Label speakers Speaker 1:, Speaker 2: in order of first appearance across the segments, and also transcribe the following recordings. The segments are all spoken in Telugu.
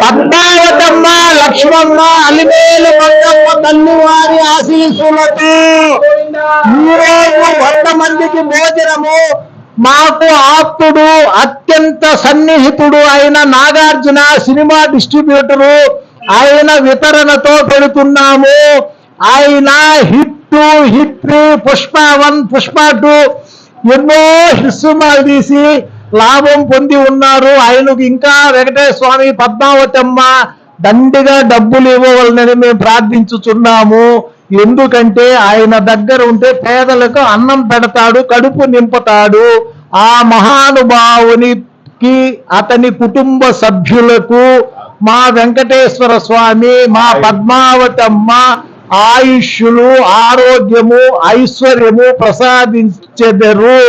Speaker 1: పద్మావతమ్మ లక్ష్మమ్మ అలిమేలు మంగమ్మ తల్లివారి ఆశీస్సులతో ఈరోజు వంద మందికి భోజనము మాకు ఆప్తుడు అత్యంత సన్నిహితుడు అయిన నాగార్జున సినిమా డిస్ట్రిబ్యూటరు ఆయన వితరణతో పెడుతున్నాము ఆయన hit hit three Pushpa one Pushpa two ఎన్నో సినిమాలు తీసి లాభం పొంది ఉన్నారు. ఆయనకు ఇంకా వెంకటేశ్వర స్వామి పద్మావతమ్మ దండిగా డబ్బులు ఇవ్వవలనని మేము ప్రార్థించుచున్నాము. ఎందుకంటే ఆయన దగ్గర ఉంటే పేదలకు అన్నం పెడతాడు కడుపు నింపుతాడు. ఆ మహానుభావునికి అతని కుటుంబ సభ్యులకు మా వెంకటేశ్వర స్వామి మా పద్మావతమ్మ ఆయుష్యులు ఆరోగ్యము ఐశ్వర్యము ప్రసాదించెదరు.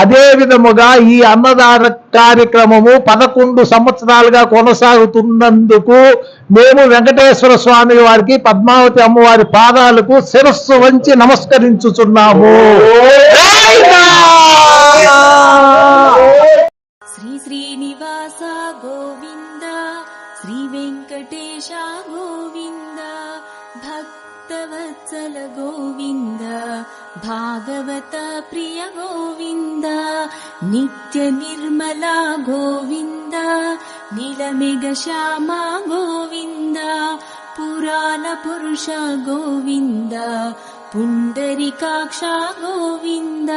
Speaker 1: అదే విధముగా ఈ అన్నదాన కార్యక్రమము పదకొండు సంవత్సరాలుగా కొనసాగుతున్నందుకు మేము వెంకటేశ్వర స్వామి వారికి పద్మావతి అమ్మవారి పాదాలకు శిరస్సు వంచి నమస్కరించుచున్నాము.
Speaker 2: శ్రీ శ్రీనివాస గోవింద శ్రీ వెంకటేశ గోవింద భక్తి भक्तवत्सल गोविन्द भागवत प्रिय गोविन्द नित्य निर्मला गोविन्द नीलेघ्यामा गोविन्द पुराणपुरुष गोविन्द पुण्डरिकाक्षा गोविन्द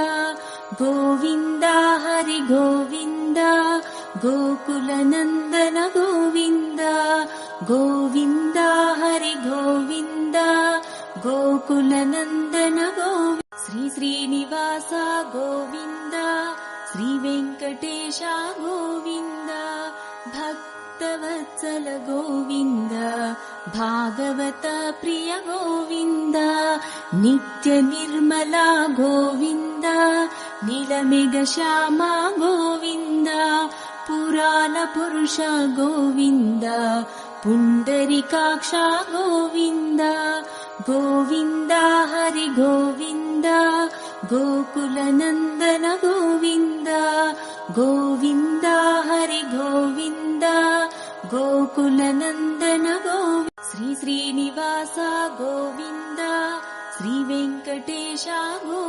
Speaker 2: गोविन्द हरि गोविन्द गोकुलनन्दन गोविन्द गोविन्द हरि गोविन्द गोकुलनन्दन गोवि श्री श्रीनिवासा गोविन्द श्रीवेङ्कटेशा गोविन्द भक्तवत्सल गोविन्द भागवत प्रिय गोविन्द नित्यनिर्मला गोविन्दलमेघ श्यामा गोविन्द पुराणपुरुष गोविन्द पुण्डरिकाक्षा गोविन्द गोविन्दा हरि गोविन्दा गोकुलनन्दन गोविन्दा गोविन्दा हरि गोविन्दा गोकुलनन्दन गोविन्द। श्री श्रीनिवासा गोविन्द श्री गो